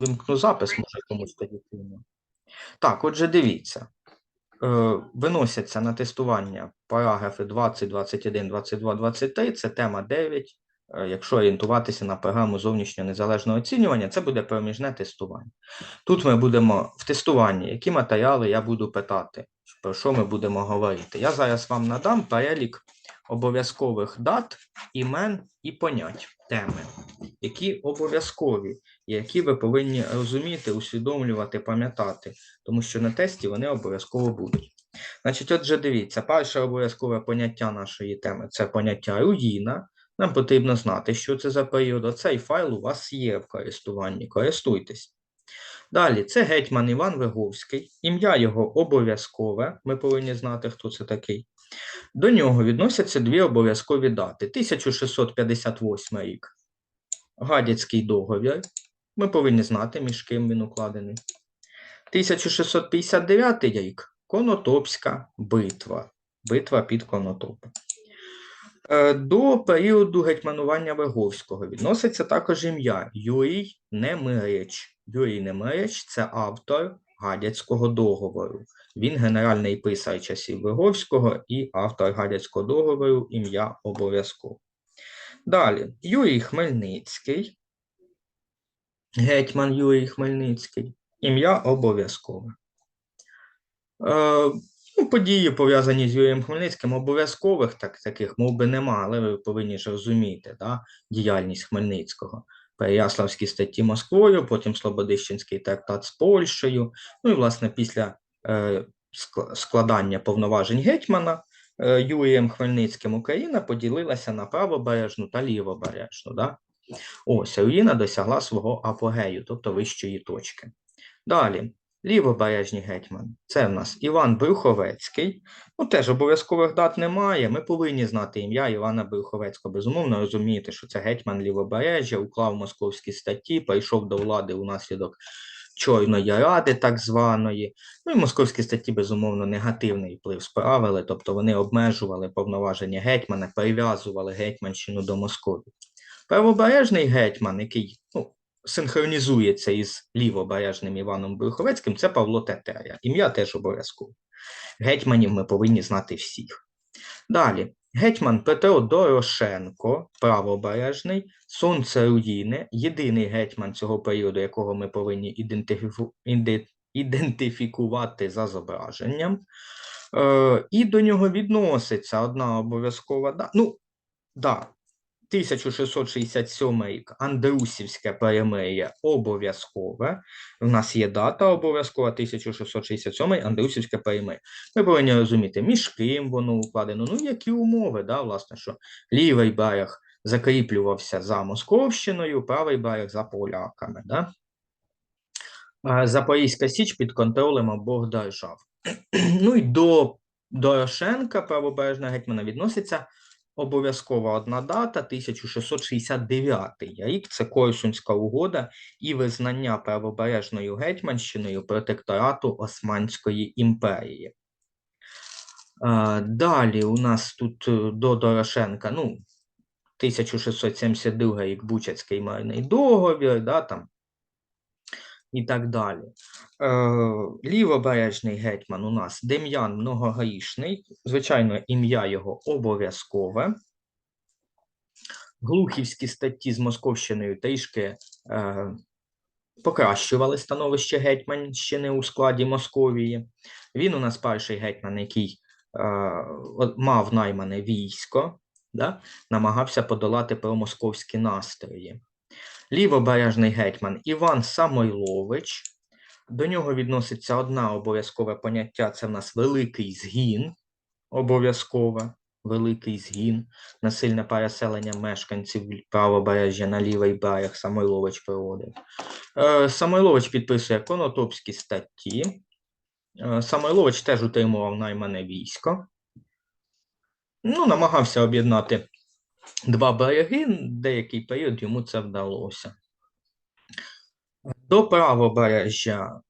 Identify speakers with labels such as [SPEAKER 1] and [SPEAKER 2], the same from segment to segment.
[SPEAKER 1] вимкну запис, може комусь тоді кину. Так, отже, дивіться. Е, Виносяться на тестування параграфи 20, 21, 22, 23. Це тема 9. Е, Якщо орієнтуватися на програму зовнішнього незалежного оцінювання, це буде проміжне тестування. Тут ми будемо в тестуванні, які матеріали я буду питати, про що ми будемо говорити. Я зараз вам надам перелік обов'язкових дат, імен і понять теми, які обов'язкові, які ви повинні розуміти, усвідомлювати, пам'ятати, тому що на тесті вони обов'язково будуть. Значить, отже, дивіться, перше обов'язкове поняття нашої теми це поняття руїна. Нам потрібно знати, що це за період. Оцей файл у вас є в користуванні, користуйтесь. Далі, це гетьман Іван Виговський, ім'я його обов'язкове. Ми повинні знати, хто це такий. До нього відносяться дві обов'язкові дати: 1658 рік. Гадяцький договір. Ми повинні знати, між ким він укладений. 1659 рік Конотопська битва. Битва під Конотопом. Е, До періоду гетьманування Виговського відноситься також ім'я Юрій Немирич. Юрій Немирич це автор Гадяцького договору. Він генеральний писар часів Виговського і автор Гадяцького договору ім'я обов'язково. Далі, Юрій Хмельницький, гетьман Юрій Хмельницький, ім'я обов'язкове. Е, ну, події, пов'язані з Юрієм Хмельницьким, обов'язкових так, таких, мов би, нема, але ви повинні ж розуміти да, діяльність Хмельницького. Переяславські статті Москвою, потім Слободищенський трактат з Польщею. Ну і, власне, після е, складання повноважень гетьмана е, Юрієм Хмельницьким Україна поділилася на правобережну та лівобережну. Да? Ось руїна досягла свого апогею, тобто вищої точки. Далі, лівобережні гетьмани. Це в нас Іван Брюховецький. Ну, теж обов'язкових дат немає. Ми повинні знати ім'я Івана Брюховецького. Безумовно, розумієте, що це гетьман лівобережжя, уклав московські статті, прийшов до влади унаслідок Чорної ради, так званої. Ну і московські статті, безумовно, негативний вплив справили, тобто вони обмежували повноваження гетьмана, прив'язували гетьманщину до Московії. Правобережний гетьман, який ну, синхронізується із лівобережним Іваном Брюховецьким, це Павло Тетеря. Ім'я теж обов'язково. Гетьманів ми повинні знати всіх. Далі. Гетьман Петро Дорошенко, правобережний, сонце руїни, єдиний гетьман цього періоду, якого ми повинні ідентифіку... ідентифікувати за зображенням. Е, і до нього відноситься одна обов'язкова. Ну, да, 1667 рік Андрусівське перемир'я обов'язкове. У нас є дата обов'язкова 1667 Андрусівське перемир'я. Ми повинні розуміти, між ким воно укладено, ну які умови, да, власне, що лівий берег закріплювався за Московщиною, правий берег за поляками. Да? Запорізька Січ під контролем обох держав. ну і до Дорошенка, правобережного гетьмана, відноситься обов'язкова одна дата 1669 рік. Це Корсунська угода і визнання правобережною гетьманщиною протекторату Османської імперії. Е, Далі у нас тут е, до Дорошенка, ну, 1672 рік Бучацький мирний договір, да, там, і так далі. Е, лівобережний гетьман у нас Дем'ян Многогрішний, звичайно, ім'я його обов'язкове. Глухівські статті з Московщиною трішки е, покращували становище Гетьманщини у складі Московії. Він у нас перший гетьман, який е, мав наймане військо, да, намагався подолати промосковські настрої. Лівобережний гетьман Іван Самойлович. До нього відноситься одна обов'язкове поняття це в нас великий згін. Обов'язкове великий згін, насильне переселення мешканців правобережжя на лівий берег Самойлович проводив. Е, Самойлович підписує конотопські статті. Е, Самойлович теж утримував наймане військо. Ну, намагався об'єднати два береги, деякий період йому це вдалося. До правобережжя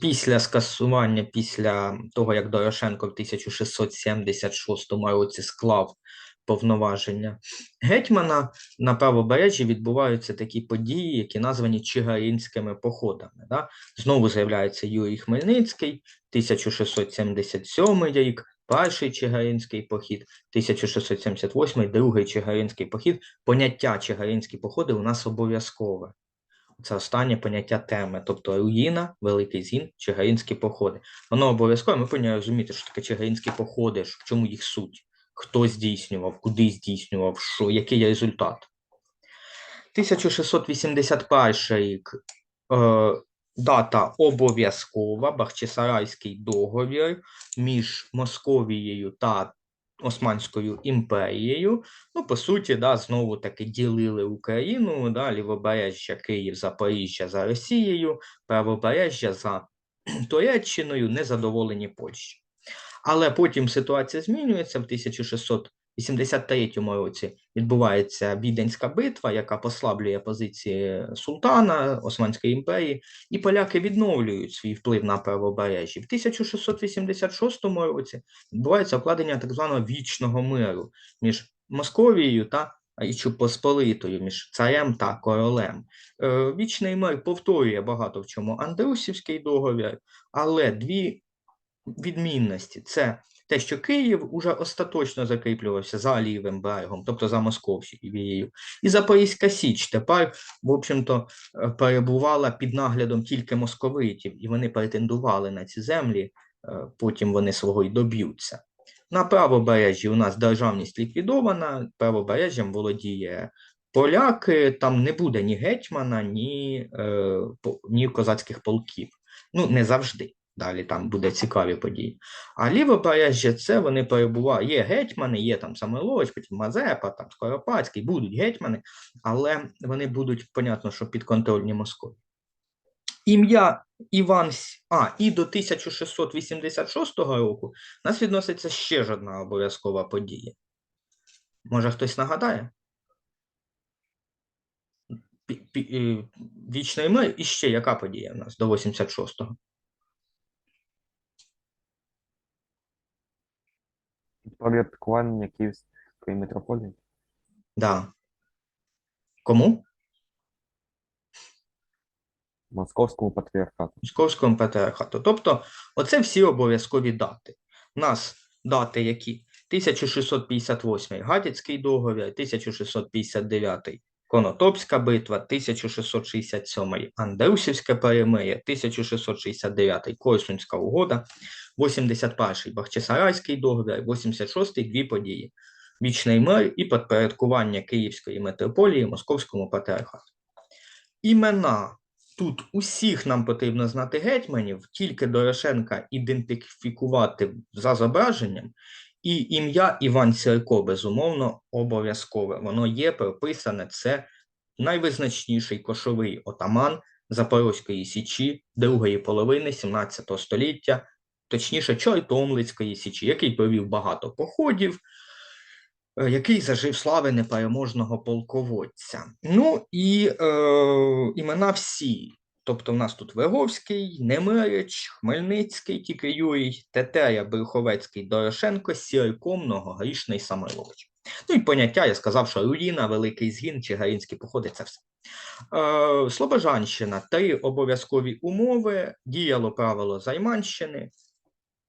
[SPEAKER 1] після скасування, після того, як Дорошенко в 1676 році склав повноваження гетьмана на правобережжі відбуваються такі події, які названі чигаїнськими походами. Да? Знову з'являється Юрій Хмельницький, 1677 рік, перший чигаїнський похід, 1678 другий чигаїнський похід. Поняття чигаїнські походи у нас обов'язкове. Це останнє поняття теми, тобто руїна, великий зін, чигаїнські походи. Воно обов'язково, ми повинні розуміти, що таке чигаїнські походи, в чому їх суть, хто здійснював, куди здійснював, що, який результат. 1681 рік е, дата обов'язкова, Бахчисарайський договір між Московією та Османською імперією. Ну, по суті, да, знову таки ділили Україну, да, лівобережжя Київ, Запоріжжя за Росією, правобережжя за Туреччиною, незадоволені Польщі. Але потім ситуація змінюється. В 1683 році відбувається Віденська битва, яка послаблює позиції султана Османської імперії, і поляки відновлюють свій вплив на правобережжі. В 1686 році відбувається укладення так званого вічного миру між Московією та Річчю Посполитою, між царем та королем. Е, Вічний мир повторює багато в чому Андрусівський договір, але дві відмінності це те, що Київ уже остаточно закріплювався за лівим берегом, тобто за Московією, і Запорізька Січ тепер, в общем-то, е, перебувала під наглядом тільки московитів, і вони претендували на ці землі, е, потім вони свого й доб'ються. На правобережжі у нас державність ліквідована, правобережжям володіє поляки, там не буде ні гетьмана, ні, е, ні козацьких полків. Ну, не завжди. Далі там буде цікаві події. А лівобережжя це вони перебувають. Є гетьмани, є там Самойлович, потім Мазепа, там Скоропадський, будуть гетьмани, але вони будуть, понятно, що підконтрольні Москві. Ім'я Іван А, і до 1686 року нас відноситься ще ж одна обов'язкова подія. Може, хтось нагадає? Е, Вічний мир і ще яка подія в нас до 86-го?
[SPEAKER 2] Порядкування Київської митрополії.
[SPEAKER 1] Да. Кому?
[SPEAKER 2] Московському патріархату.
[SPEAKER 1] Московського патріархату. Тобто, оце всі обов'язкові дати. У нас дати які? 1658 Гадяцький договір, 1659 Конотопська битва, 1667 Андрусівське перемир'я, 1669 Корсунська угода, 81-й Бахчисарайський договір, 86-й дві події. Вічний мир і підпорядкування Київської митрополії Московському патріархату. Імена Тут усіх нам потрібно знати гетьманів, тільки Дорошенка ідентифікувати за зображенням, і ім'я Іван Сірко, безумовно, обов'язкове. Воно є прописане, це найвизначніший кошовий отаман Запорозької Січі другої половини 17 століття, точніше, Чортомлицької Січі, який провів багато походів, е, який зажив слави непереможного полководця. Ну і е, імена всі. Тобто в нас тут Виговський, Немирич, Хмельницький, тільки Юрій, Тетеря, Брюховецький, Дорошенко, Сірко, Многогрішний, Самойлович. Ну і поняття, я сказав, що руїна, великий згін, Чигаринські походи це все. Е, Слобожанщина, три обов'язкові умови, діяло правило Займанщини,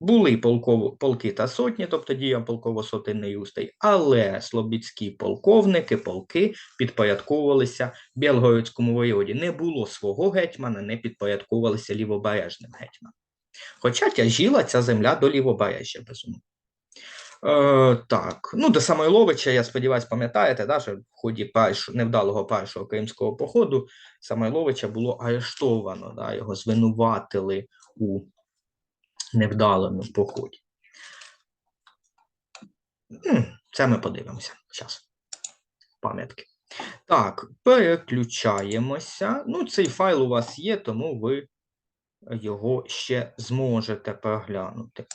[SPEAKER 1] були полково, полки та сотні, тобто діяв полково-сотенний устрій, але слобідські полковники, полки підпорядковувалися Білгородському воєводі. Не було свого гетьмана, не підпорядковувалися лівобережним гетьманам. Хоча тяжіла ця земля до лівобережжя, безумовно. Е, так, ну до Самойловича, я сподіваюся, пам'ятаєте, да, що в ході першого, невдалого першого кримського походу Самойловича було арештовано, да, його звинуватили у невдалому поході. Це ми подивимося зараз. Пам'ятки. Так, переключаємося. Ну, цей файл у вас є, тому ви його ще зможете переглянути.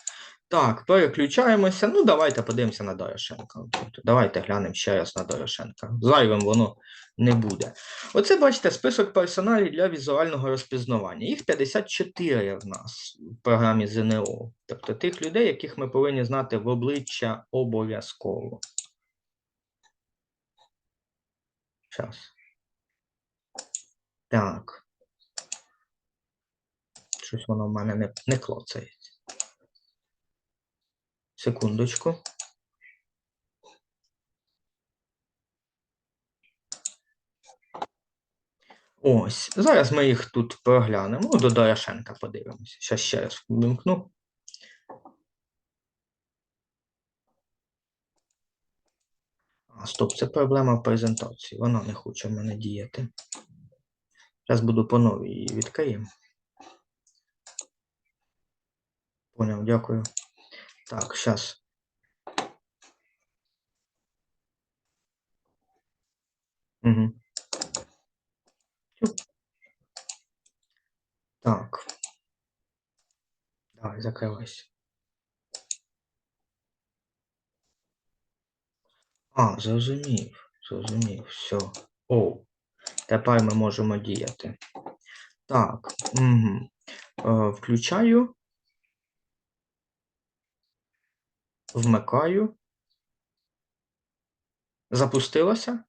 [SPEAKER 1] Так, переключаємося. Ну, давайте подивимося на Дорошенка. Тобто, Давайте глянемо ще раз на Дорошенка. Зайвим воно не буде. Оце, бачите, список персоналів для візуального розпізнавання. Їх 54 в нас в програмі ЗНО. Тобто тих людей, яких ми повинні знати в обличчя обов'язково. Зараз. Так. Щось воно в мене не, не клоцається. Секундочку. Ось, зараз ми їх тут проглянемо. Ну, до Дорошенка подивимося. Щас ще раз вимкну. А, стоп, це проблема в презентації. Вона не хоче в мене діяти. Зараз буду по новій її відкриємо. Поняв, дякую. Так, зараз. Угу. Так. Давай, закривайся. А, зрозумів, зрозумів, все. О, тепер ми можемо діяти. Так, угу. Включаю. Вмикаю. Запустилося?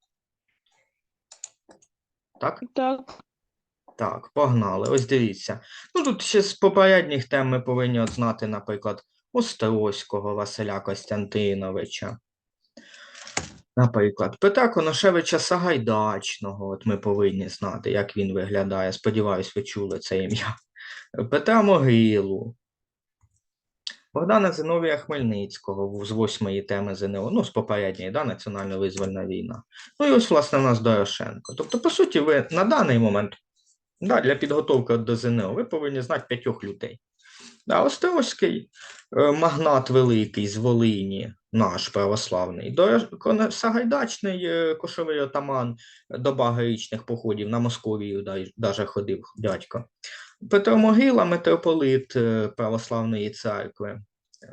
[SPEAKER 1] Так?
[SPEAKER 3] Так,
[SPEAKER 1] Так, погнали. Ось дивіться. Ну тут ще з попередніх тем ми повинні от знати, наприклад, Острозького Василя Костянтиновича. Наприклад, Петра Коношевича Сагайдачного, от ми повинні знати, як він виглядає. Сподіваюсь, ви чули це ім'я. Петра Могилу, Богдана Зиновія Хмельницького з восьмої теми ЗНО, ну, з попередньої, да, Національно-визвольна війна. Ну і ось, власне, у нас Дорошенко. Тобто, по суті, ви на даний момент Да, для підготовки до ЗНО ви повинні знати п'ятьох людей. Да, Острозький е, магнат великий з Волині, наш православний, до Сагайдачний е, кошовий отаман доба героїчних походів на Московію даже ходив дядько. Петро Могила, митрополит е, православної церкви,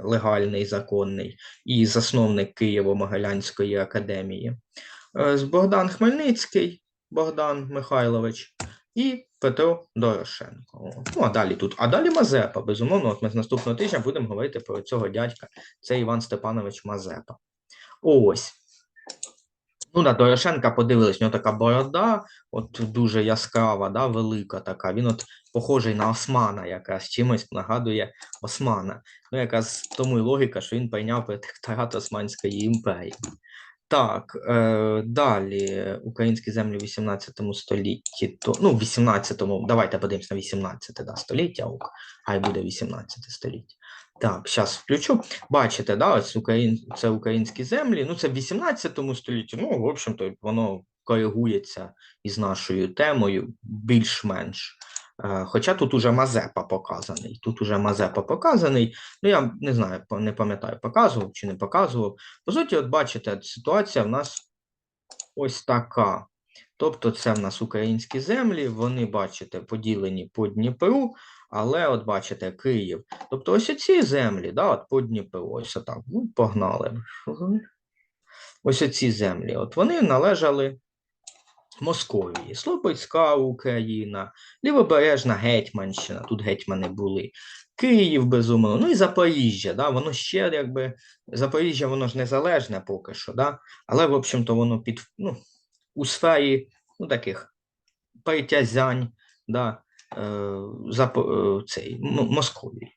[SPEAKER 1] легальний, законний, і засновник Києво-Могилянської академії. Е, Богдан Хмельницький, Богдан Михайлович, і Петро Дорошенко. Ну, а далі тут. А далі Мазепа. Безумовно, от ми з наступного тижня будемо говорити про цього дядька. Це Іван Степанович Мазепа. Ось. Ну, на Дорошенка подивились, у нього така борода, от дуже яскрава, да, велика така. Він от похожий на Османа, якраз чимось нагадує Османа. Ну, якраз тому і логіка, що він прийняв протекторат Османської імперії. Так, е, далі українські землі в 18 столітті, то, ну, в 18-му, давайте подивимося на 18 да, століття, хай буде 18 століття. Так, зараз включу. Бачите, да, ось Україн, це українські землі, ну це в 18 столітті, ну, в общем-то, воно коригується із нашою темою більш-менш. Е, Хоча тут уже Мазепа показаний. Тут уже Мазепа показаний. Ну, я не знаю, не пам'ятаю, показував чи не показував. По суті, от бачите, ситуація в нас ось така. Тобто, це в нас українські землі, вони, бачите, поділені по Дніпру, але от бачите, Київ. Тобто, ось ці землі, да, от по Дніпру, ось отак, ну, погнали. Ось оці землі, от вони належали Московії, Слободська Україна, Лівобережна Гетьманщина, тут гетьмани були, Київ, безумовно, ну і Запоріжжя, да, воно ще якби, Запоріжжя, воно ж незалежне поки що, да, але, в общем-то, воно під, ну, у сфері, ну, таких притязянь, да, е, Запо, е, цей, Московії.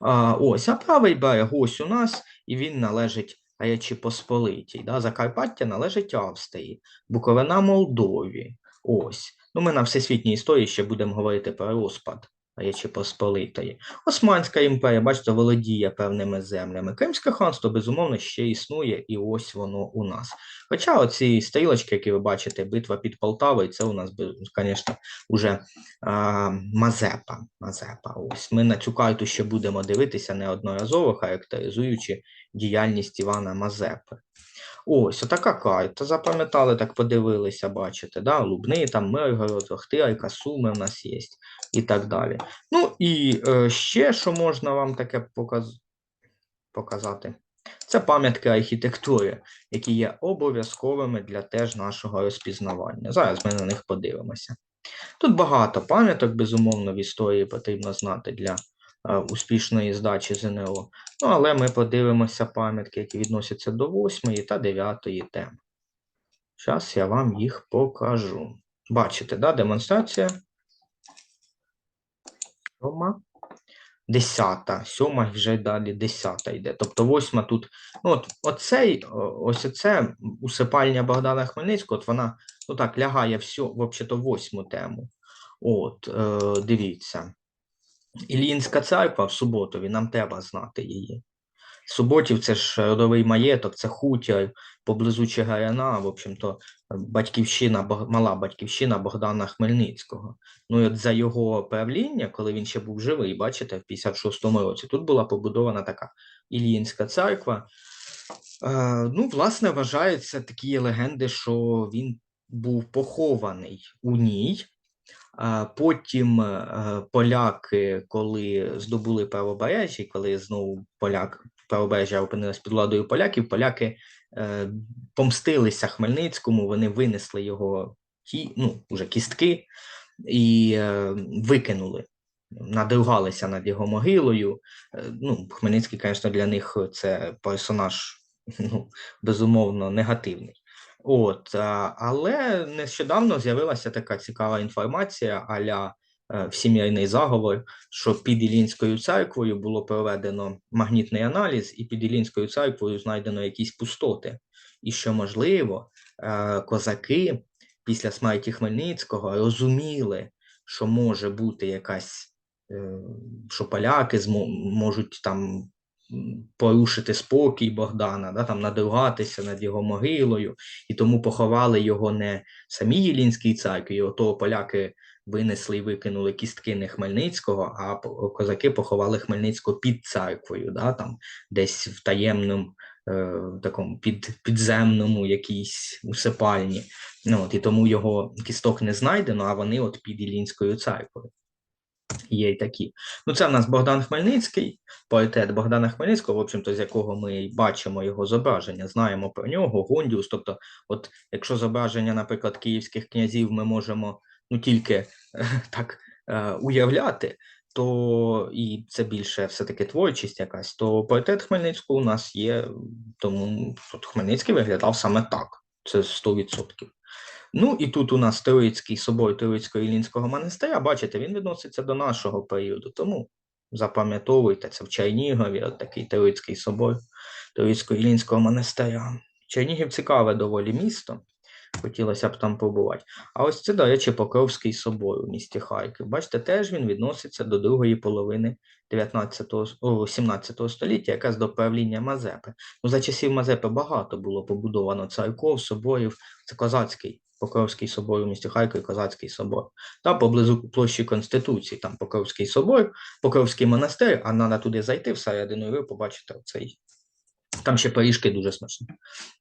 [SPEAKER 1] А, ось, а правий берег ось у нас, і він належить Речі Посполитій. Да? Закарпаття належить Австрії, Буковина Молдові. Ось. Ну, ми на всесвітній історії ще будемо говорити про розпад Речі Посполитої. Османська імперія, бачите, володіє певними землями. Кримське ханство, безумовно, ще існує, і ось воно у нас. Хоча оці стрілочки, які ви бачите, битва під Полтавою, це у нас, звісно, уже а, Мазепа. Мазепа. Ось. Ми на цю карту ще будемо дивитися неодноразово, характеризуючи діяльність Івана Мазепи. Ось, отака карта. Запам'ятали, так подивилися, бачите, да? Лубни, там Миргород, Охтирка, Суми в нас є і так далі. Ну і е, ще, що можна вам таке показ... показати, це пам'ятки архітектури, які є обов'язковими для теж нашого розпізнавання. Зараз ми на них подивимося. Тут багато пам'яток, безумовно, в історії потрібно знати для успішної здачі ЗНО. Ну, але ми подивимося пам'ятки, які відносяться до 8 та 9 тем. Зараз я вам їх покажу. Бачите, да, демонстрація. Сьома. Десята. Сьома вже далі десята йде. Тобто восьма тут. Ну, от, оцей, ось оце усипальня Богдана Хмельницького, от вона ну так лягає всю, взагалі-то восьму тему. От, е, дивіться. Іллінська церква в Суботові, нам треба знати її. Суботів це ж родовий маєток, це хутір поблизу Чигирина, в общем-то, батьківщина, мала батьківщина Богдана Хмельницького. Ну і от за його правління, коли він ще був живий, бачите, в 56-му році, тут була побудована така Іллінська церква. Е, ну, власне, вважаються такі легенди, що він був похований у ній. Потім е, поляки, коли здобули правобережжя, коли знову поляк правобережжя опинилось під владою поляків, поляки е, помстилися Хмельницькому, вони винесли його ті, ну, уже кістки і е, викинули, надругалися над його могилою. Ну, Хмельницький, звісно, для них це персонаж ну, безумовно негативний. От, але нещодавно з'явилася така цікава інформація аля е, всімірний заговор, що під Іллінською церквою було проведено магнітний аналіз, і під Іллінською церквою знайдено якісь пустоти. І що, можливо, е, козаки після смерті Хмельницького розуміли, що може бути якась, е, що поляки змо- можуть там порушити спокій Богдана, да, там надругатися над його могилою, і тому поховали його не самій Єлінській церкві, його того поляки винесли і викинули кістки не Хмельницького, а козаки поховали Хмельницького під церквою, да, там десь в таємному е, такому під, підземному якійсь усипальні. Ну, от, і тому його кісток не знайдено, а вони от під Іллінською церквою. Є й такі. Ну, це в нас Богдан Хмельницький, поетет Богдана Хмельницького, в общем-то, з якого ми бачимо його зображення, знаємо про нього, Гондіус. Тобто, от якщо зображення, наприклад, київських князів ми можемо ну, тільки е, так е, уявляти, то і це більше все-таки творчість якась, то поетет Хмельницького у нас є, тому от Хмельницький виглядав саме так. Це 100%. Ну і тут у нас Троїцький собор Троїцького Іллінського монастиря, бачите, він відноситься до нашого періоду, тому запам'ятовуйте, це в Чернігові, от такий Троїцький собор Троїцького Іллінського монастиря. Чернігів цікаве доволі місто, хотілося б там побувати. А ось це, до речі, Покровський собор у місті Харків. Бачите, теж він відноситься до другої половини 19 о, 17 століття, якраз до правління Мазепи. Ну, за часів Мазепи багато було побудовано церков, соборів. Це козацький Покровський собор у місті Харкові, Козацький собор. Та поблизу площі Конституції, там Покровський собор, Покровський монастир, а треба туди зайти всередину, і ви побачите цей. Там ще пиріжки дуже смачні.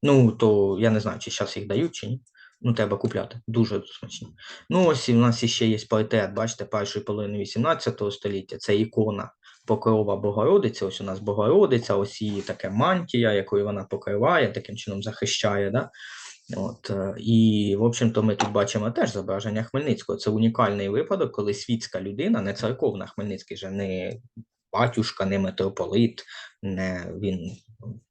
[SPEAKER 1] Ну, то я не знаю, чи зараз їх дають, чи ні. Ну, треба купляти. Дуже смачні. Ну, ось в нас ще є портрет, бачите, першої половини 18 століття. Це ікона Покрова Богородиця. Ось у нас Богородиця, ось її така мантія, якою вона покриває, таким чином захищає. Да? От, е, і, в общем-то, ми тут бачимо теж зображення Хмельницького. Це унікальний випадок, коли світська людина, не церковна Хмельницький же не батюшка, не митрополит, не він,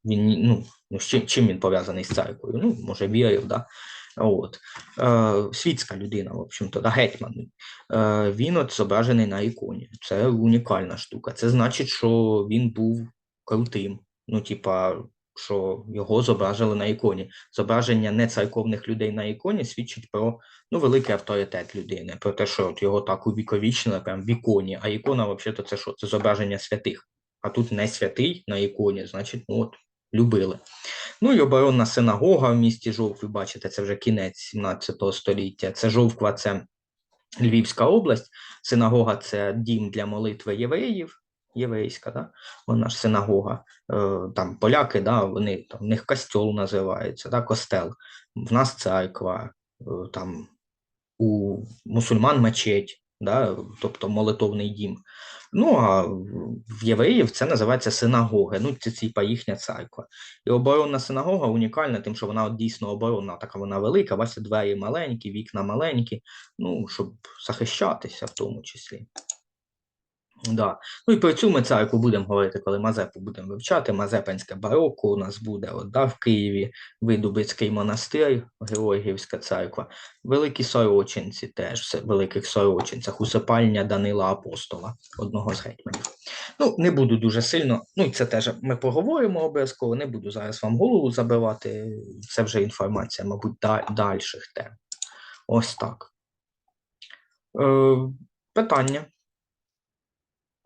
[SPEAKER 1] він ну, ну чим, чим він пов'язаний з церквою? Ну, може, вірив, да? От. Е, світська людина, в общем-то, да, гетьман. Е, він от зображений на іконі. Це унікальна штука. Це значить, що він був крутим. Ну, типа, що його зображили на іконі. Зображення не церковних людей на іконі свідчить про ну, великий авторитет людини, про те, що от його так увіковічнили прям в іконі. А ікона, взагалі, це що? Це зображення святих. А тут не святий на іконі, значить, ну от, любили. Ну і оборонна синагога в місті Жовкві, бачите, це вже кінець 17 століття. Це Жовква, це Львівська область. Синагога це дім для молитви євреїв. Єврейська, да? вона ж синагога. Е, там поляки, да, вони там в них костьол називається, да, костел. В нас церква, е, там у мусульман мечеть, да, тобто молитовний дім. Ну а в євреїв це називається синагоги. Ну, це типа їхня церква. І оборонна синагога унікальна, тим, що вона дійсно оборонна, така вона велика, бачите, двері маленькі, вікна маленькі, ну, щоб захищатися в тому числі. Да. Ну і про цю церкву будемо говорити, коли Мазепу будемо вивчати. Мазепинське бароко у нас буде от, в Києві, Видубицький монастир, Георгіївська церква, Великі Сорочинці теж, в Великих Сорочинцях, усипальня Данила Апостола, одного з гетьманів. Ну, не буду дуже сильно, ну і це теж ми поговоримо обов'язково, не буду зараз вам голову забивати, це вже інформація, мабуть, да, дальших тем. Ось так. Е, питання.